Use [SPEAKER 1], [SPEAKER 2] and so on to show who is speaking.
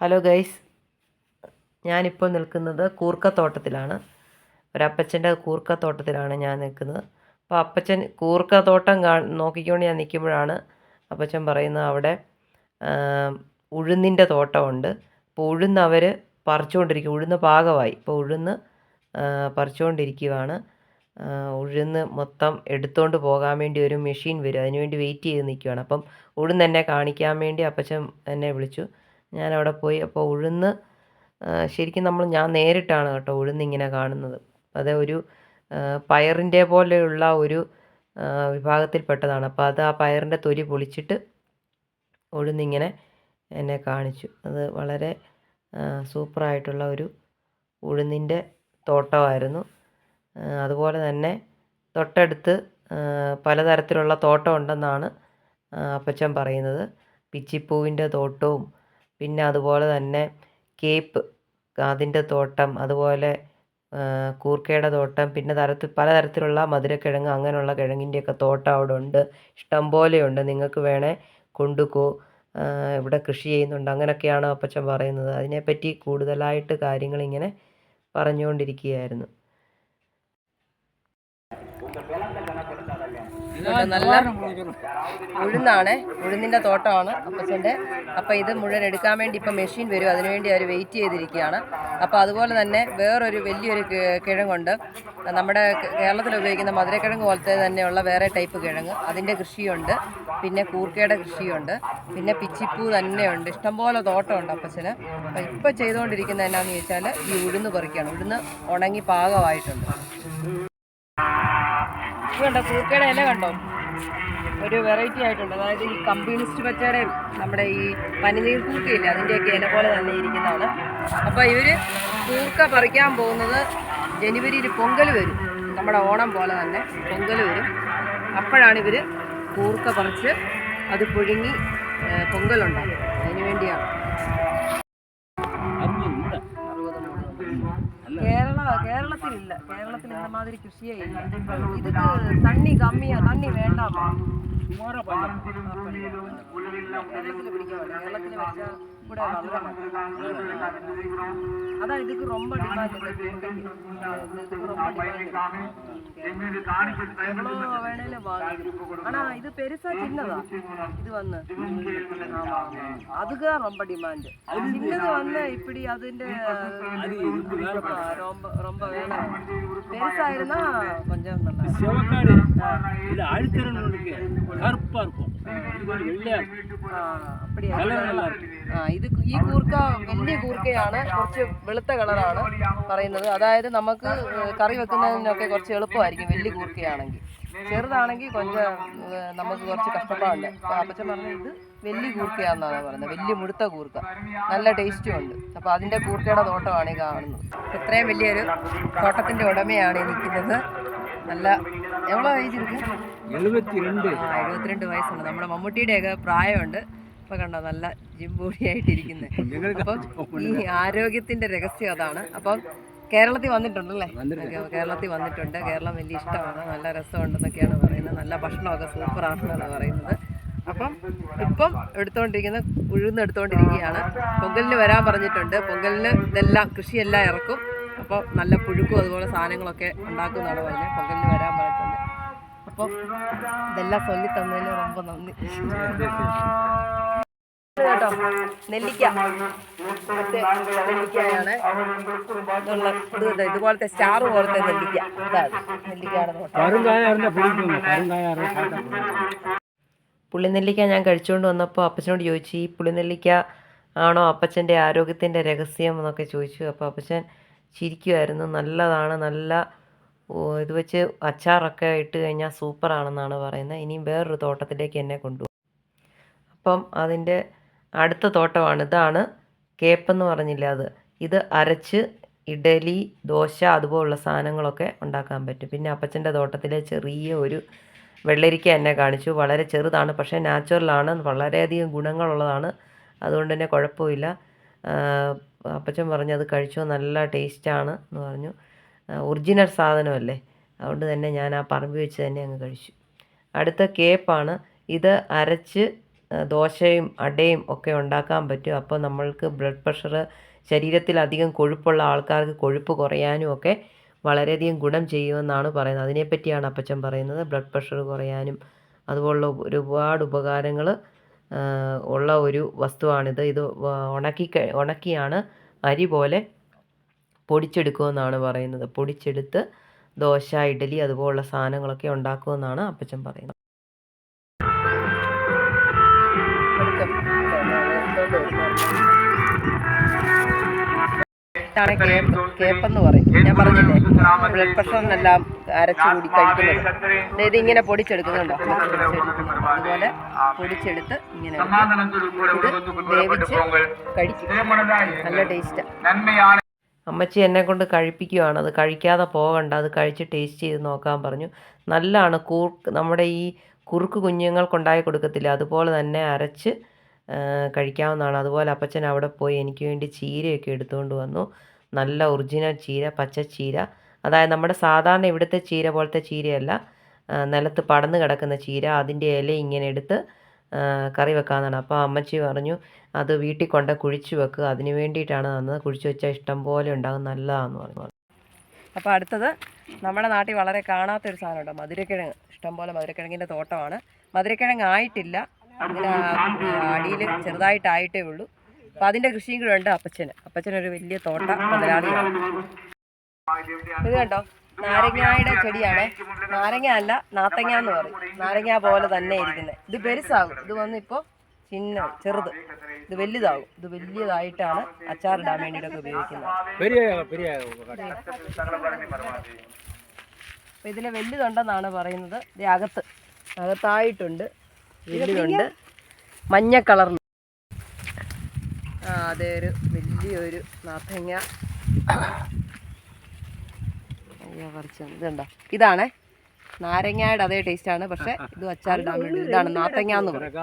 [SPEAKER 1] Hello guys ഞാനിപ്പോൾ നിൽക്കുന്നത് കൂർക്കത്തോട്ടത്തിലാണ്. ഒരപ്പച്ചന്റെ കൂർക്കത്തോട്ടത്തിലാണ് ഞാൻ നിൽക്കുന്നത്. അപ്പോൾ അപ്പച്ചൻ കൂർക്കത്തോട്ടം കാ നോക്കിക്കൊണ്ട് ഞാൻ നിൽക്കുമ്പോഴാണ് അപ്പച്ചൻ പറയുന്നത് അവിടെ ഉഴുന്നിന്റെ തോട്ടമുണ്ട്. അപ്പോൾ ഉഴുന്ന് അവർ പറിച്ചുകൊണ്ടിരിക്കും. ഉഴുന്ന് പാകമായി. ഇപ്പോൾ ഉഴുന്ന് പറിച്ചുകൊണ്ടിരിക്കുകയാണ് ഉഴുന്ന് മൊത്തം എടുത്തുകൊണ്ട് പോകാൻ വേണ്ടി ഒരു മെഷീൻ വരും. അതിനുവേണ്ടി വെയിറ്റ് ചെയ്ത് നിൽക്കുകയാണ് അപ്പം ഉഴുന്ന് എന്നെ കാണിക്കാൻ വേണ്ടി അപ്പച്ചൻ എന്നെ വിളിച്ചു. ഞാനവിടെ പോയി. അപ്പോൾ ഉഴുന്ന് ശരിക്കും നമ്മൾ ഞാൻ നേരിട്ടാണ് കേട്ടോ ഉഴുന്നിങ്ങനെ കാണുന്നത്. അത് ഒരു പയറിന്റെ പോലെയുള്ള ഒരു വിഭാഗത്തിൽപ്പെട്ടതാണ്. അപ്പോൾ അത് ആ പയറിന്റെ തൊലി പൊളിച്ചിട്ട് ഉഴുന്നിങ്ങനെ എന്നെ കാണിച്ചു. അത് വളരെ സൂപ്പറായിട്ടുള്ള ഒരു ഉഴുന്നിന്റെ തോട്ടമായിരുന്നു. അതുപോലെ തന്നെ തൊട്ടടുത്ത് പലതരത്തിലുള്ള തോട്ടം ഉണ്ടെന്നാണ് അപ്പച്ചൻ പറയുന്നത്. പിച്ചിപ്പൂവിന്റെ തോട്ടവും പിന്നെ അതുപോലെ തന്നെ കേപ്പ് അതിന്റെ തോട്ടം അതുപോലെ കൂർക്കയുടെ തോട്ടം പിന്നെ തരത്തിൽ പലതരത്തിലുള്ള മധുരക്കിഴങ്ങ് അങ്ങനെയുള്ള കിഴങ്ങിന്റെയൊക്കെ തോട്ടം അവിടെ ഉണ്ട്. ഇഷ്ടം പോലെയുണ്ട് നിങ്ങൾക്ക് വേണേൽ കൊണ്ടുപോ ഇവിടെ കൃഷി ചെയ്യുന്നുണ്ട്. അങ്ങനെയൊക്കെയാണ് അപ്പച്ചൻ പറയുന്നത്. അതിനെപ്പറ്റി കൂടുതലായിട്ട് കാര്യങ്ങളിങ്ങനെ പറഞ്ഞുകൊണ്ടിരിക്കുകയായിരുന്നു. നല്ല ഉഴുന്നാണ്. ഉഴുന്നിന്റെ തോട്ടമാണ് അപ്പച്ചന്റെ അപ്പോൾ ഇത് മുഴുവൻ എടുക്കാൻ വേണ്ടി ഇപ്പം മെഷീൻ വരും. അതിനുവേണ്ടി അവർ വെയിറ്റ് ചെയ്തിരിക്കുകയാണ്. അപ്പോൾ അതുപോലെ തന്നെ വേറൊരു വലിയൊരു കിഴങ്ങുണ്ട്. നമ്മുടെ കേരളത്തിൽ ഉപയോഗിക്കുന്ന മധുരക്കിഴങ്ങ് പോലത്തെ തന്നെയുള്ള വേറെ ടൈപ്പ് കിഴങ്ങ്. അതിന്റെ കൃഷിയുണ്ട്. പിന്നെ കൂർക്കയുടെ കൃഷിയുണ്ട്. പിന്നെ പിച്ചിപ്പൂ തന്നെയുണ്ട്. ഇഷ്ടംപോലെ തോട്ടമുണ്ട് അപ്പച്ചന്. അപ്പം ഇപ്പോൾ ചെയ്തുകൊണ്ടിരിക്കുന്നത് എന്നാന്ന് ചോദിച്ചാൽ ഈ ഉഴുന്ന് പറിക്കുകയാണ് ഉഴുന്ന് ഉണങ്ങി പാകമായിട്ടുണ്ട്. കണ്ടോ? കൂക്കയുടെ ഇല കണ്ടോ? ഒരു വെറൈറ്റി ആയിട്ടുണ്ട്. അതായത് ഈ കമ്മ്യൂണിസ്റ്റ് പച്ചയുടെയും നമ്മുടെ ഈ പനിനീർ കൂക്കയില്ലേ അതിന്റെയൊക്കെ ഇല പോലെ തന്നെ ഇരിക്കുന്നതാണ്. അപ്പോൾ ഇവർ കൂക്ക പറിക്കാൻ പോകുന്നത് ജനുവരിയിൽ പൊങ്കൽ വരും. നമ്മുടെ ഓണം പോലെ തന്നെ പൊങ്കൽ വരും. അപ്പോഴാണ് ഇവർ കൂർക്ക പറിച്ച് അത് പുഴുങ്ങി പൊങ്കലുണ്ടാകും അതിന് വേണ്ടിയാണ്. കേരളത്തിലില്ല കേരളത്തിൽ ഇന്നമാതിരി കൃഷിയേ ഇല്ല ഇത് തണ്ണി കമ്മിയാ തണ്ണി വേണ്ടാമോ കേരളത്തിൽ പിടിക്കാൻ കേരളത്തിൽ വെച്ചാൽ கூட அதான் இதுக்கு ரொம்ப டிமாண்ட் இதுக்கு ரொம்ப எவ்வளோ வேணாலும் வாங்க ஆனா இது பெருசா சின்னதா. இது வந்து. ஆமா அதுக்கு ரொம்ப டிமாண்ட் சின்னது வந்து இப்படி அதுന്റെ ரொம்ப ரொம்ப பெருசா இருந்தா கொஞ்சம் நல்லா
[SPEAKER 2] இது கருப்பா இருக்கும்.
[SPEAKER 1] ഇത് ഈ കൂർക്ക വലിയ കൂർക്കയാണ്. കുറച്ച് വെളുത്ത കളറാണ് പറയുന്നത്. അതായത് നമുക്ക് കറി വെക്കുന്നതിനൊക്കെ കുറച്ച് എളുപ്പമായിരിക്കും വലിയ കൂർക്കയാണെങ്കിൽ. ചെറുതാണെങ്കിൽ കൊഞ്ചം നമുക്ക് കുറച്ച് കഷ്ടപ്പാടില്ല അപ്പോൾ അപ്പച്ചൻ പറഞ്ഞ ഇത് വലിയ കൂർക്കയാണെന്നാണ് പറയുന്നത്. വലിയ മുഴുത്ത കൂർക്ക. നല്ല ടേസ്റ്റും ഉണ്ട്. അപ്പോൾ അതിന്റെ കൂർക്കയുടെ തോട്ടമാണ് ഈ കാണുന്നത്. ഇത്രയും വലിയൊരു തോട്ടത്തിന്റെ ഉടമയാണ് ഈ നിൽക്കുന്നത്. നല്ല എവ്വളോ ഏജ്
[SPEAKER 2] എഴുപത്തിരണ്ട്.
[SPEAKER 1] ആ എഴുപത്തിരണ്ട് വയസ്സുണ്ട്. നമ്മുടെ പ്രായമുണ്ട്. ഇപ്പൊ കണ്ടോ നല്ല ജിംബോഡിയായിട്ടിരിക്കുന്നത് അപ്പം ഈ ആരോഗ്യത്തിന്റെ രഹസ്യം അതാണ്. അപ്പം കേരളത്തിൽ വന്നിട്ടുണ്ടല്ലേ കേരളത്തിൽ വന്നിട്ടുണ്ട്. കേരളം വലിയ ഇഷ്ടമാണ്. നല്ല രസമുണ്ടെന്നൊക്കെയാണ് പറയുന്നത്. നല്ല ഭക്ഷണമൊക്കെ സൂപ്പറാണെന്നാണ് പറയുന്നത്. അപ്പം ഇപ്പം എടുത്തുകൊണ്ടിരിക്കുന്ന ഉഴുന്ന് എടുത്തുകൊണ്ടിരിക്കുകയാണ് പൊങ്കലിന് വരാൻ പറഞ്ഞിട്ടുണ്ട്. പൊങ്കലിന് ഇതെല്ലാം കൃഷിയെല്ലാം ഇറക്കും. അപ്പോൾ നല്ല പുഴുക്കും അതുപോലെ സാധനങ്ങളൊക്കെ ഉണ്ടാക്കുന്നതാണ് പറഞ്ഞത് പൊങ്കലിന് വരാൻ പറഞ്ഞിട്ടുണ്ട് അപ്പോൾ ഇതെല്ലാം ചൊല്ലി തന്നതിന് ரொம்ப നന്ദി കേട്ടോ നെല്ലിക്ക മറ്റേ നെല്ലിക്കയാണ് ഇതുള്ള ഇത് ഇതുപോലത്തെ സ്റ്റാർ പോലത്തെ നെല്ലിക്ക ഇതാണ് നെല്ലിക്കയാണ് നോട്ടം
[SPEAKER 2] கருங்காயா இருந்தா பிடிக்குங்க கருங்காயா இருந்தா சாப்பிட்டா பிடிக்கும்.
[SPEAKER 1] പുളിനെല്ലിക്ക ഞാൻ കഴിച്ചുകൊണ്ട് വന്നപ്പോൾ അപ്പച്ചനോട് ചോദിച്ചു ഈ പുളിനെല്ലിക്ക ആണോ അപ്പച്ചൻ്റെ ആരോഗ്യത്തിൻ്റെ രഹസ്യം എന്നൊക്കെ ചോദിച്ചു അപ്പോൾ അപ്പച്ചൻ ചിരിക്കുമായിരുന്നു നല്ലതാണ് നല്ല ഇത് വെച്ച് അച്ചാറൊക്കെ ഇട്ട് കഴിഞ്ഞാൽ സൂപ്പറാണെന്നാണ് പറയുന്നത്. ഇനിയും വേറൊരു തോട്ടത്തിലേക്ക് എന്നെ കൊണ്ടുപോകും. അപ്പം അതിന്റെ അടുത്ത തോട്ടമാണ്. ഇതാണ് കേപ്പെന്ന് പറഞ്ഞില്ല അത്. ഇത് അരച്ച് ഇഡലി ദോശ അതുപോലുള്ള സാധനങ്ങളൊക്കെ ഉണ്ടാക്കാൻ പറ്റും. പിന്നെ അപ്പച്ചന്റെ തോട്ടത്തിലെ ചെറിയ ഒരു വെള്ളരിക്ക എന്നെ കാണിച്ചു. വളരെ ചെറുതാണ് പക്ഷേ നാച്ചുറലാണ്. വളരെയധികം ഗുണങ്ങളുള്ളതാണ്. അതുകൊണ്ട് തന്നെ കുഴപ്പമില്ല. അപ്പച്ചൻ പറഞ്ഞു അത് കഴിച്ചോ നല്ല ടേസ്റ്റാണ് എന്ന് പറഞ്ഞു. ഒറിജിനൽ സാധനമല്ലേ? അതുകൊണ്ട് തന്നെ ഞാൻ ആ പറമ്പ് വെച്ച് തന്നെ അങ്ങ് കഴിച്ചു. അടുത്ത കേപ്പാണ്. ഇത് അരച്ച് ദോശയും അടയും ഒക്കെ ഉണ്ടാക്കാൻ പറ്റും. അപ്പോൾ നമ്മൾക്ക് ബ്ലഡ് പ്രഷർ ശരീരത്തിൽ അധികം കൊഴുപ്പുള്ള ആൾക്കാർക്ക് കൊഴുപ്പ് കുറയാനും ഒക്കെ വളരെയധികം ഗുണം ചെയ്യുമെന്നാണ് പറയുന്നത്. അതിനെപ്പറ്റിയാണ് അപ്പച്ചൻ പറയുന്നത്. ബ്ലഡ് പ്രഷർ കുറയാനും അതുപോലുള്ള ഒരുപാട് ഉപകാരങ്ങൾ ഉള്ള ഒരു വസ്തുവാണിത്. ഇത് ഉണക്കി ഉണക്കിയാണ് അരി പോലെ പൊടിച്ചെടുക്കുമെന്നാണ് പറയുന്നത്. പൊടിച്ചെടുത്ത് ദോശ ഇഡലി അതുപോലുള്ള സാധനങ്ങളൊക്കെ ഉണ്ടാക്കുമെന്നാണ് അപ്പച്ചൻ പറയുന്നത്. ഇതാണ് കേപ്പ് കേപ്പെന്ന് പറയും. ഞാൻ പറഞ്ഞില്ലേ ബ്ലഡ് പ്രഷറിനെല്ലാം അരച്ചു കൂടി കഴിക്കുന്നത്. അതായത് ഇങ്ങനെ പൊടിച്ചെടുക്കുന്നുണ്ടോ. അതുപോലെ പൊടിച്ചെടുത്ത് ഇങ്ങനെ ഇത് വേവിച്ച് കഴിക്കും. നല്ല ടേസ്റ്റാണ് അമ്മച്ചി എന്നെ കൊണ്ട് കഴിപ്പിക്കുവാണ്. അത് കഴിക്കാതെ പോകണ്ട. അത് കഴിച്ച് ടേസ്റ്റ് ചെയ്ത് നോക്കാൻ പറഞ്ഞു. നല്ലതാണ്. കൂർക്ക് നമ്മുടെ ഈ കുറുക്ക് കുഞ്ഞുങ്ങൾക്കുണ്ടായി കൊടുക്കത്തില്ല. അതുപോലെ തന്നെ അരച്ച് കഴിക്കാവുന്നതാണ്. അതുപോലെ അപ്പച്ചൻ അവിടെ പോയി എനിക്ക് വേണ്ടി ചീരയൊക്കെ എടുത്തുകൊണ്ട് വന്നു. നല്ല ഒറിജിനൽ ചീര പച്ച ചീര. അതായത് നമ്മുടെ സാധാരണ ഇവിടുത്തെ ചീര പോലത്തെ ചീരയല്ല. നിലത്ത് പടന്ന് കിടക്കുന്ന ചീര. അതിന്റെ ഇല ഇങ്ങനെ എടുത്ത് കറി വെക്കാമെന്നാണ്. അപ്പോൾ അമ്മച്ചി പറഞ്ഞു അത് വീട്ടിൽ കൊണ്ട് കുഴിച്ച് വെക്കുക അതിന് വേണ്ടിയിട്ടാണ് തന്നത്. കുഴിച്ച് വെച്ചാൽ ഇഷ്ടം പോലെ ഉണ്ടാകും. നല്ലതാണെന്ന് പറഞ്ഞു. അപ്പോൾ അടുത്തത് നമ്മുടെ നാട്ടിൽ വളരെ കാണാത്തൊരു സാധനമുണ്ട്. മധുരക്കിഴങ്ങ്. ഇഷ്ടംപോലെ മധുരക്കിഴങ്ങിന്റെ തോട്ടമാണ്. മധുരക്കിഴങ്ങ് ആയിട്ടില്ല. ഇങ്ങനെ അടിയിൽ ചെറുതായിട്ടായിട്ടേ ഉള്ളൂ. അപ്പോൾ അതിന്റെ കൃഷിയും കൂടെ ഉണ്ട് അപ്പച്ചന്. അപ്പച്ചനൊരു വലിയ തോട്ട മുതലാളിയാണ് ഇത് കണ്ടോ? നാരങ്ങായുടെ ചെടിയാണ്. നാരങ്ങ അല്ല നാത്തങ്ങ എന്ന് പറയും. നാരങ്ങ പോലെ തന്നെ ഇരിക്കുന്നത് ഇത് പെരുസാകും. ഇത് വന്നിപ്പോൾ ചിന്ന ചെറുത്. ഇത് വലുതാകും. ഇത് വലിയതായിട്ടാണ് അച്ചാറിടാൻ വേണ്ടിയിട്ടൊക്കെ ഉപയോഗിക്കുന്നത്. അപ്പം ഇതിന് വലുതുണ്ടെന്നാണ് പറയുന്നത്. ഇത് അകത്ത് അകത്തായിട്ടുണ്ട്. വലിയുണ്ട് മഞ്ഞ കളറിൽ അതേ ഒരു വലിയൊരു നാഥങ്ങ ഇതുണ്ടോ? ഇതാണേ. നാരങ്ങയുടെ അതേ ആണ്. പക്ഷെ ഇത് അച്ചാറിടാൻ വേണ്ടി ഇതാണ് നാത്തങ്ങ എന്ന് പറയും